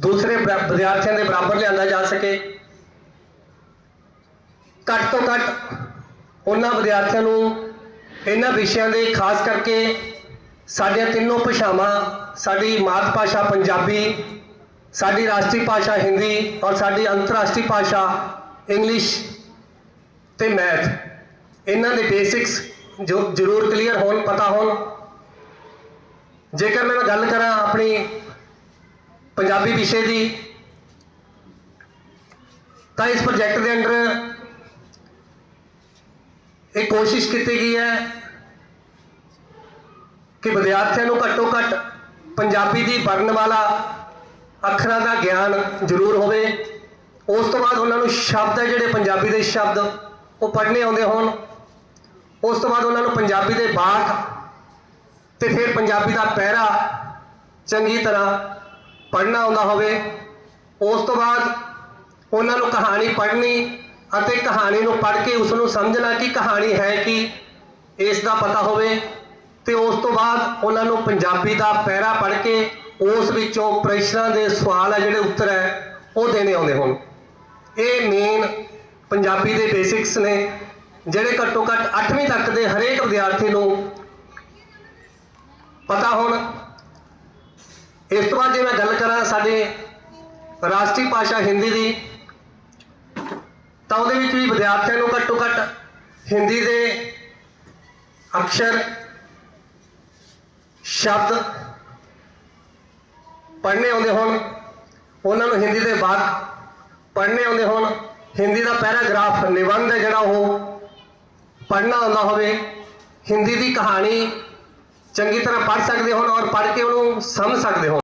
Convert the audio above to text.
ਦੂਸਰੇ ਬਰਾ- ਵਿਦਿਆਰਥੀਆਂ ਦੇ ਬਰਾਬਰ ਲਿਆਂਦਾ ਜਾ ਸਕੇ। ਘੱਟ ਤੋਂ ਘੱਟ ਉਹਨਾਂ ਵਿਦਿਆਰਥੀਆਂ ਨੂੰ ਇਹਨਾਂ ਵਿਸ਼ਿਆਂ ਦੇ ਖਾਸ ਕਰਕੇ ਸਾਡੀਆਂ ਤਿੰਨੋਂ ਭਾਸ਼ਾਵਾਂ, ਸਾਡੀ ਮਾਤ ਭਾਸ਼ਾ ਪੰਜਾਬੀ, ਸਾਡੀ ਰਾਸ਼ਟਰੀ ਭਾਸ਼ਾ ਹਿੰਦੀ ਔਰ ਸਾਡੀ ਅੰਤਰਰਾਸ਼ਟਰੀ ਭਾਸ਼ਾ ਇੰਗਲਿਸ਼ ਤੇ ਮੈਥ। ਇਹਨਾਂ ਦੇ ਬੇਸਿਕਸ ਜੋ ਜ਼ਰੂਰ ਕਲੀਅਰ ਹੋਣ, ਪਤਾ ਹੋਣ। ਜੇਕਰ ਮੈਂ ਗੱਲ ਕਰਾਂ ਆਪਣੀ ਪੰਜਾਬੀ ਵਿਸ਼ੇ ਦੀ, ਤਾਂ ਇਸ ਪ੍ਰੋਜੈਕਟ ਦੇ ਅੰਡਰ ਇਹ ਕੋਸ਼ਿਸ਼ ਕੀਤੀ ਗਈ ਹੈ ਕਿ ਵਿਦਿਆਰਥੀਆਂ ਨੂੰ ਘੱਟੋ ਘੱਟ ਪੰਜਾਬੀ ਦੀ ਵਰਣਮਾਲਾ ਅੱਖਰਾਂ ਦਾ ਗਿਆਨ ਜ਼ਰੂਰ ਹੋਵੇ। ਉਸ ਤੋਂ ਬਾਅਦ ਉਹਨਾਂ ਨੂੰ ਸ਼ਬਦ ਹੈ ਜਿਹੜੇ ਪੰਜਾਬੀ ਦੇ ਸ਼ਬਦ, ਉਹ ਪੜ੍ਹਨੇ ਆਉਂਦੇ ਹੋਣ। ਉਸ ਤੋਂ ਬਾਅਦ ਉਹਨਾਂ ਨੂੰ ਪੰਜਾਬੀ ਦੇ ਬਾਠ ਤੇ ਫਿਰ ਪੰਜਾਬੀ ਦਾ ਪਹਿਰਾ ਚੰਗੀ ਤਰ੍ਹਾਂ ਪੜ੍ਹਨਾ ਆਉਂਦਾ ਹੋਵੇ, ਉਸ ਤੋਂ ਬਾਅਦ ਉਹਨਾਂ ਨੂੰ ਕਹਾਣੀ ਪੜ੍ਹਨੀ ਅਤੇ ਕਹਾਣੀ ਨੂੰ ਪੜ੍ਹ ਕੇ ਉਸ ਨੂੰ ਸਮਝਣਾ ਕਿ ਕਹਾਣੀ ਹੈ ਕਿ, ਇਸ ਦਾ ਪਤਾ ਹੋਵੇ ਤੇ ਉਸ ਤੋਂ ਬਾਅਦ ਉਹਨਾਂ ਨੂੰ ਪੰਜਾਬੀ ਦਾ ਪਹਿਰਾ ਪੜ੍ਹ ਕੇ ਉਸ ਵਿੱਚੋਂ ਪ੍ਰਸ਼ਨਾਂ ਦੇ ਸਵਾਲ ਹੈ ਜਿਹੜੇ ਉੱਤਰ ਹੈ, ਉਹ ਦੇਣੇ ਆਉਂਦੇ ਹੋਣ। ਇਹ ਮੇਨ ਪੰਜਾਬੀ ਦੇ ਬੇਸਿਕਸ ਨੇ, ਜਿਹੜੇ ਘੱਟੋ ਘੱਟ 8ਵੀਂ ਤੱਕ ਦੇ ਹਰੇਕ ਵਿਦਿਆਰਥੀ ਨੂੰ ਪਤਾ ਹੋਣ। ਇਸ ਤੋਂ ਬਾਅਦ ਜੇ ਮੈਂ ਗੱਲ ਸਾਡੇ ਰਾਸ਼ਟਰੀ ਭਾਸ਼ਾ ਹਿੰਦੀ ਦੀ, ਤਾਂ ਉਹਦੇ ਵਿੱਚ ਵੀ ਵਿਦਿਆਰਥੀਆਂ ਨੂੰ ਘੱਟੋ ਘੱਟ ਹਿੰਦੀ ਦੇ ਅਕਸ਼ਰ, ਸ਼ਬਦ ਪੜ੍ਹਨੇ ਆਉਂਦੇ ਹੋਣ, ਉਹਨਾਂ ਨੂੰ ਹਿੰਦੀ ਦੇ ਬਾਅਦ ਪੜ੍ਹਨੇ ਆਉਂਦੇ ਹੋਣ, ਹਿੰਦੀ ਦਾ ਪੈਰਾਗ੍ਰਾਫ ਨਿਬੰਧ ਹੈ ਜਿਹੜਾ ਉਹ ਪੜ੍ਹਨਾ ਆਉਂਦਾ ਹੋਵੇ, ਹਿੰਦੀ ਦੀ ਕਹਾਣੀ ਚੰਗੀ ਤਰ੍ਹਾਂ ਪੜ੍ਹ ਸਕਦੇ ਹੋਣ ਔਰ ਪੜ੍ਹ ਕੇ ਉਹਨੂੰ ਸਮਝ ਸਕਦੇ ਹੋਣ।